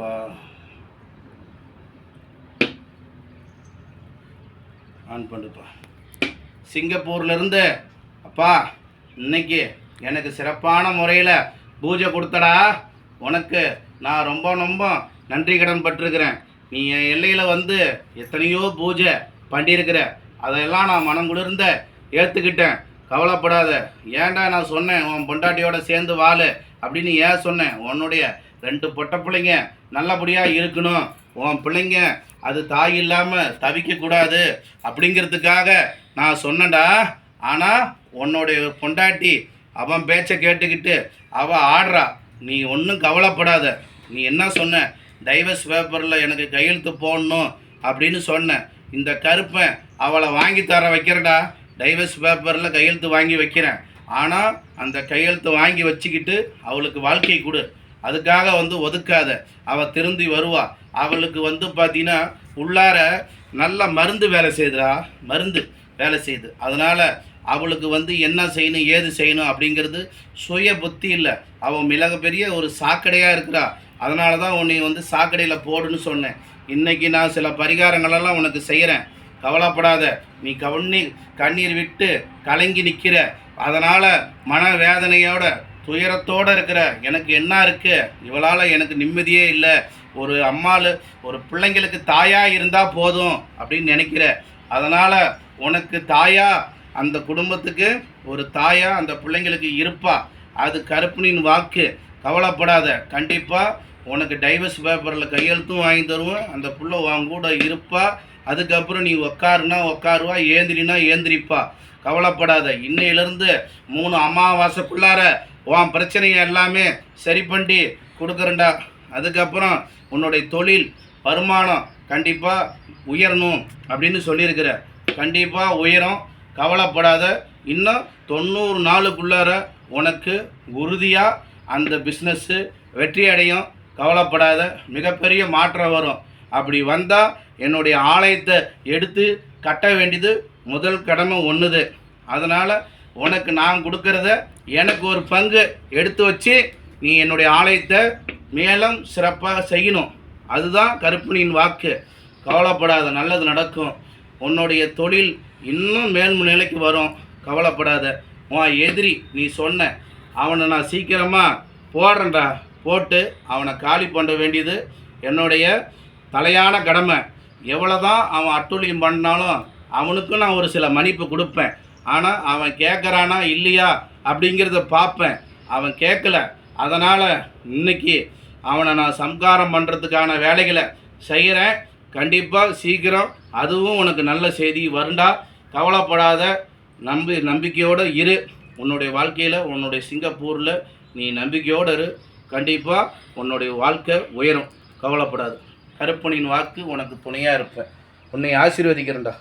அப்பா. ஆன் பண்ணுப்பா. சிங்கப்பூர்லேருந்து அப்பா இன்னைக்கு எனக்கு சிறப்பான முறையில் பூஜை கொடுத்தடா. உனக்கு நான் ரொம்ப ரொம்ப நன்றி கடன் பட்டிருக்கிறேன். நீ என் எல்லையில் வந்து எத்தனையோ பூஜை பண்ணியிருக்கிற. அதையெல்லாம் நான் மனம் குளிர்ந்த ஏற்றுக்கிட்டேன் கவலைப்படாத. ஏன்டா நான் சொன்னேன் உன் பொண்டாட்டியோட சேர்ந்து வாழு அப்படின்னு ஏன் சொன்னேன்? உன்னுடைய ரெண்டு பொட்ட பிள்ளைங்க நல்லபடியாக இருக்கணும். உன் பிள்ளைங்க அது தாய் இல்லாமல் தவிக்கக்கூடாது அப்படிங்கிறதுக்காக நான் சொன்னேன்டா. ஆனால் உன்னுடைய பொண்டாட்டி அவன் பேச்சை கேட்டுக்கிட்டு அவள் ஆடுறா. நீ ஒன்றும் கவலைப்படாத. நீ என்ன சொன்ன? டைவர்ஸ் பேப்பரில் எனக்கு கையெழுத்து போடணும் அப்படின்னு சொன்னேன் இந்த கருப்பன் அவளை வாங்கி தர வைக்கிறடா. டைவர்ஸ் பேப்பரில் கையெழுத்து வாங்கி வைக்கிறேன். ஆனால் அந்த கையெழுத்து வாங்கி வச்சுக்கிட்டு அவளுக்கு வாழ்க்கை கொடு. அதுக்காக வந்து ஒதுக்காத. அவள் திருந்தி வருவா. அவளுக்கு வந்து பார்த்தீங்கன்னா உள்ளார நல்ல மருந்து வேலை செய்துடா மருந்து வேலை செய்யுது அதனால் அவளுக்கு வந்து என்ன செய்யணும் ஏது செய்யணும் அப்படிங்கிறது சுய புத்தி இல்லை. அவள் மிகப்பெரிய ஒரு சாக்கடையாக இருக்கிறா. அதனால தான் உன்னை வந்து சாக்கடையில் போடுன்னு சொன்னேன். இன்றைக்கி நான் சில பரிகாரங்களெல்லாம் உனக்கு செய்கிறேன் கவலைப்படாத. நீ கவனி கண்ணீர் விட்டு கலங்கி நிற்கிற அதனால் மன வேதனையோட துயரத்தோடு இருக்கிற எனக்கு என்ன இருக்குது இவளால் எனக்கு நிம்மதியே இல்லை. ஒரு அம்மாள் ஒரு பிள்ளைங்களுக்கு தாயாக இருந்தால் போதும் அப்படின்னு நினைக்கிற. அதனால் உனக்கு தாயா அந்த குடும்பத்துக்கு ஒரு தாயா அந்த பிள்ளைங்களுக்கு இருப்பா. அது கருப்பனின் வாக்கு. கவலைப்படாத. கண்டிப்பாக உனக்கு டைவர்ஸ் பேப்பரில் கையெழுத்தும் வாங்கி தருவேன். அந்த புள்ள உன் கூட இருப்பா. அதுக்கப்புறம் நீ உக்காருனா உக்காருவா ஏந்திரினா ஏந்திரிப்பா. கவலைப்படாத. இன்னையிலேருந்து மூணு அமாவாசைக்குள்ளார உன் பிரச்சனையை எல்லாமே சரி பண்ணி கொடுக்குறேன்டா. அதுக்கப்புறம் உன்னுடைய தொழில் வருமானம் கண்டிப்பாக உயரணும் அப்படின்னு சொல்லியிருக்கிற. கண்டிப்பாக உயரும் கவலைப்படாத. இன்னும் தொண்ணூறு நாளுக்குள்ளார உனக்கு உறுதியாக அந்த பிஸ்னஸ்ஸு வெற்றி அடையும். கவலைப்படாத. மிகப்பெரிய மாற்றம் வரும். அப்படி வந்தால் என்னுடைய ஆலயத்தை எடுத்து கட்ட வேண்டியது முதல் கடமை ஒன்றுது அதனால் உனக்கு நான் கொடுக்கறத எனக்கு ஒரு பங்கு எடுத்து வச்சு நீ என்னுடைய ஆலயத்தை மேலும் சிறப்பாக செய்யணும். அதுதான் கருப்பணியின் வாக்கு. கவலைப்படாத நல்லது நடக்கும். உன்னுடைய தொழில் இன்னும் மேல்மு நிலைக்கு வரும். கவலைப்படாத. உன் எதிரி நீ சொன்ன அவனை நான் சீக்கிரமாக போடுறேன்டா. போட்டு அவனை காலி பண்ண வேண்டியது என்னுடைய தலையான கடமை. எவ்வளோ தான் அவன் அட்டூழியம் பண்ணாலும் அவனுக்கும் நான் ஒரு சில மன்னிப்பு கொடுப்பேன். ஆனால் அவன் கேட்குறானா இல்லையா அப்படிங்கிறத பார்ப்பேன். அவன் கேட்கல அதனால் இன்னைக்கு அவனை நான் சம்காரம் பண்ணுறதுக்கான வேலைகளை செய்கிறேன் கண்டிப்பாக சீக்கிரம். அதுவும் உனக்கு நல்ல செய்தி வருண்டா கவலைப்படாத. நம்பி நம்பிக்கையோடு இரு. உன்னுடைய வாழ்க்கையில் உன்னுடைய சிங்கப்பூரில் நீ நம்பிக்கையோடு இரு. கண்டிப்பாக உன்னுடைய வாழ்க்கை உயரும். கவலைப்படாது. கருப்பனின் வாக்கு உனக்கு துணையாக இருப்பேன். உன்னை ஆசீர்வதிக்கிறேன்டா.